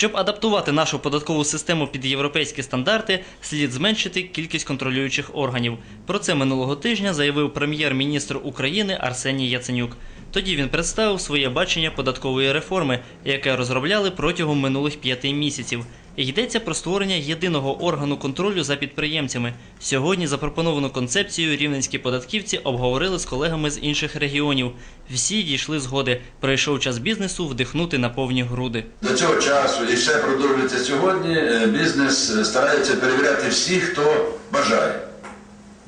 Щоб адаптувати нашу податкову систему під європейські стандарти, слід зменшити кількість контролюючих органів. Про це минулого тижня заявив прем'єр-міністр України Арсеній Яценюк. Тоді він представив своє бачення податкової реформи, яке розробляли протягом минулих п'яти місяців. Йдеться про створення єдиного органу контролю за підприємцями. Сьогодні запропоновану концепцію рівненські податківці обговорили з колегами з інших регіонів. Всі дійшли згоди. Прийшов час бізнесу вдихнути на повні груди. До цього часу і ще продовжується сьогодні. е, Бізнес е, старається перевіряти всіх, хто бажає.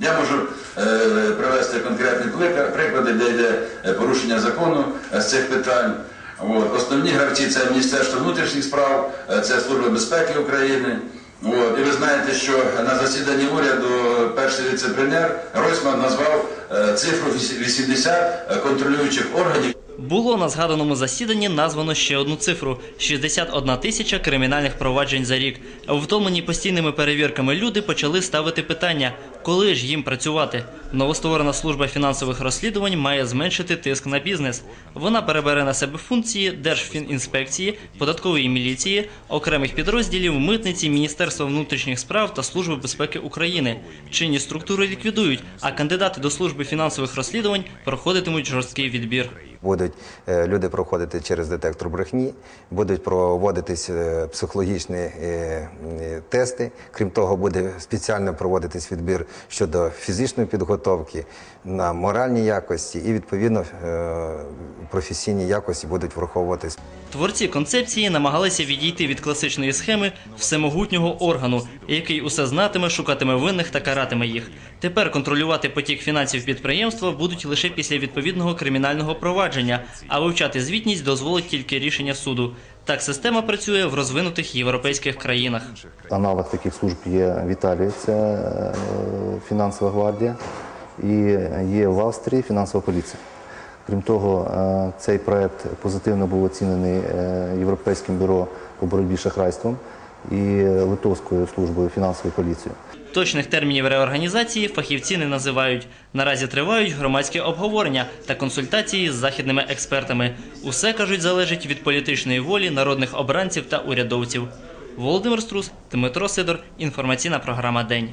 Я можу е, привести конкретні приклади, де йде порушення закону з цих питань. От. Основні гравці це Міністерство внутрішніх справ, е, це Служба безпеки України. От. І ви знаєте, що на засіданні уряду перший віце-прем'єр Ройсман назвав е, цифру 80 контролюючих органів. Було на згаданому засіданні названо ще одну цифру: 61 тисяча кримінальних проваджень за рік. Втомлені постійними перевірками люди почали ставити питання, коли ж їм працювати. Новостворена служба фінансових розслідувань має зменшити тиск на бізнес. Вона перебере на себе функції Держфінінспекції, податкової міліції, окремих підрозділів митниці, Міністерства внутрішніх справ та Служби безпеки України. Чинні структури ліквідують, а кандидати до служби фінансових розслідувань проходитимуть жорсткий відбір. Будуть е, люди проходити через детектор брехні, будуть проводитись е, психологічні е, тести. Крім того, буде спеціально проводитись відбір щодо фізичної підготовки на моральні якості і відповідно професійні якості будуть враховуватись. Творці концепції намагалися відійти від класичної схеми всемогутнього органу, який усе знатиме, шукатиме винних та каратиме їх. Тепер контролювати потік фінансів підприємства будуть лише після відповідного кримінального провадження, а вивчати звітність дозволить тільки рішення суду. Так система працює в розвинутих європейських країнах. Аналог таких служб є в Італії, це е, фінансова гвардія, і є в Австрії фінансова поліція. Крім того, е, цей проект позитивно був оцінений е, Європейським бюро по боротьбі з шахрайством і Литовською службою фінансової поліції. Точних термінів реорганізації фахівці не називають. Наразі тривають громадські обговорення та консультації з західними експертами. Усе кажуть залежить від політичної волі народних обранців та урядовців. Володимир Струс, Дмитро Сидор. Інформаційна програма День.